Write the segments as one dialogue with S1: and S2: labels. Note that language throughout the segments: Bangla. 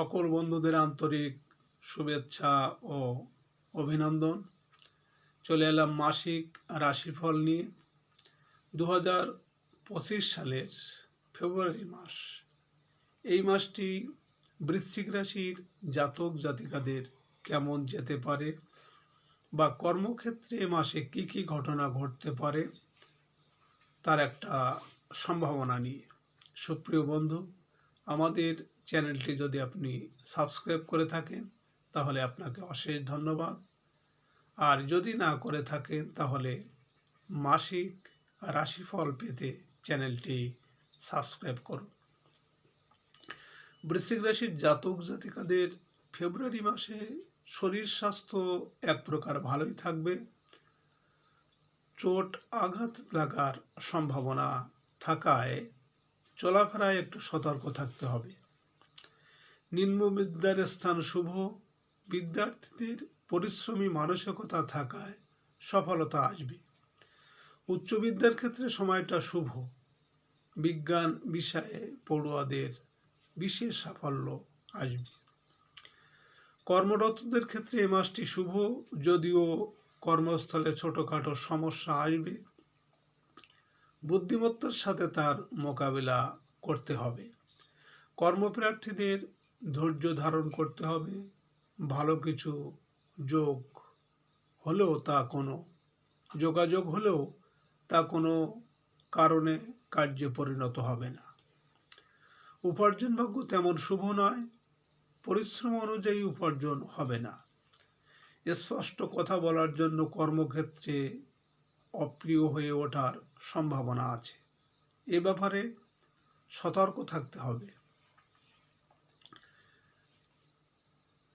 S1: সকল বন্ধুদের আন্তরিক শুভেচ্ছা ও অভিনন্দন। চলে এলাম মাসিক রাশিফল নিয়ে। দু হাজার পঁচিশ সালের ফেব্রুয়ারি মাস। এই মাসটি বৃশ্চিক রাশির জাতক জাতিকাদের কেমন যেতে পারে বা কর্মক্ষেত্রে মাসে কি কি ঘটনা ঘটতে পারে তার একটা সম্ভাবনা নিয়ে। সুপ্রিয় বন্ধু, আমাদের চ্যানেলটি যদি আপনি সাবস্ক্রাইব করে থাকেন, তাহলে আপনাকে অশেষ ধন্যবাদ। আর যদি না করে থাকেন, তাহলে মাসিক রাশিফল পেতে চ্যানেলটি সাবস্ক্রাইব করুন। বৃশ্চিক রাশির জাতক জাতিকাদের ফেব্রুয়ারি মাসে শরীর স্বাস্থ্য এক প্রকার ভালোই থাকবে। চোট আঘাত লাগার সম্ভাবনা থাকায় চলাফেরায় একটু সতর্ক থাকতে হবে। নিম্ন বিদ্যার স্থান শুভ। বিদ্যার্থীদের পরিশ্রমী মানসিকতা থাকায় সফলতা আসবে। উচ্চ বিদ্যার ক্ষেত্রে সময়টা শুভ। বিজ্ঞান বিষয়ে পড়ুয়াদের বিশেষ সাফল্য আসবে। কর্মরতদের ক্ষেত্রে এ মাসটি শুভ, যদিও কর্মস্থলে ছোটোখাটো সমস্যা আসবে। বুদ্ধিমত্তার সাথে তার মোকাবিলা করতে হবে। কর্মপ্রার্থীদের ধৈর্য ধারণ করতে হবে। ভালো কিছু যোগ হলেও তা কোনো, যোগাযোগ হলেও তা কোনো কারণে কার্যে পরিণত হবে না। উপার্জন ভাগ্য তেমন শুভ নয়, পরিশ্রম অনুযায়ী উপার্জন হবে না। স্পষ্ট কথা বলার জন্য কর্মক্ষেত্রে অপ্রিয় হয়ে ওঠার সম্ভাবনা আছে। এ ব্যাপারে সতর্ক থাকতে হবে।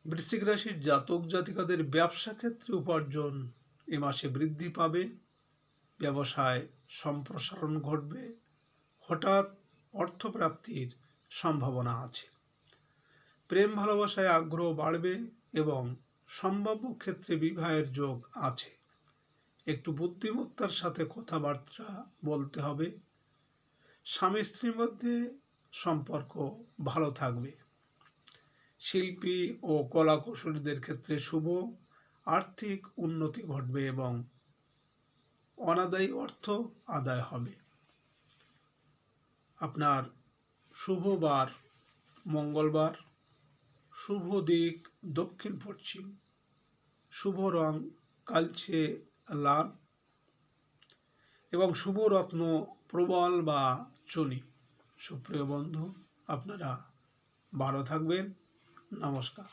S1: বৃশ্চিক রাশির জাতক জাতিকাদের ব্যবসা ক্ষেত্রে উপার্জন এ মাসে বৃদ্ধি পাবে, ব্যবসায় সম্প্রসারণ ঘটবে, হঠাৎ অর্থপ্রাপ্তির সম্ভাবনা আছে। প্রেম ভালোবাসায় আগ্রহ বাড়বে এবং সম্ভাব্য ক্ষেত্রে বিবাহের যোগ আছে। একটু বুদ্ধিমত্তার সাথে কথাবার্তা বলতে হবে। স্বামী স্ত্রীর মধ্যে সম্পর্ক ভালো থাকবে। শিল্পী ও কলা কুশলীদের ক্ষেত্রে শুভ, আর্থিক উন্নতি ঘটবে এবং অনাদায়ী অর্থ আদায় হবে। আপনার শুভবার মঙ্গলবার, শুভ দিক দক্ষিণ পশ্চিম, শুভ রং কালচে লাল এবং শুভ রত্ন প্রবল বা চনি। সুপ্রিয় বন্ধু, আপনারা ভালো থাকবেন। নমস্কার।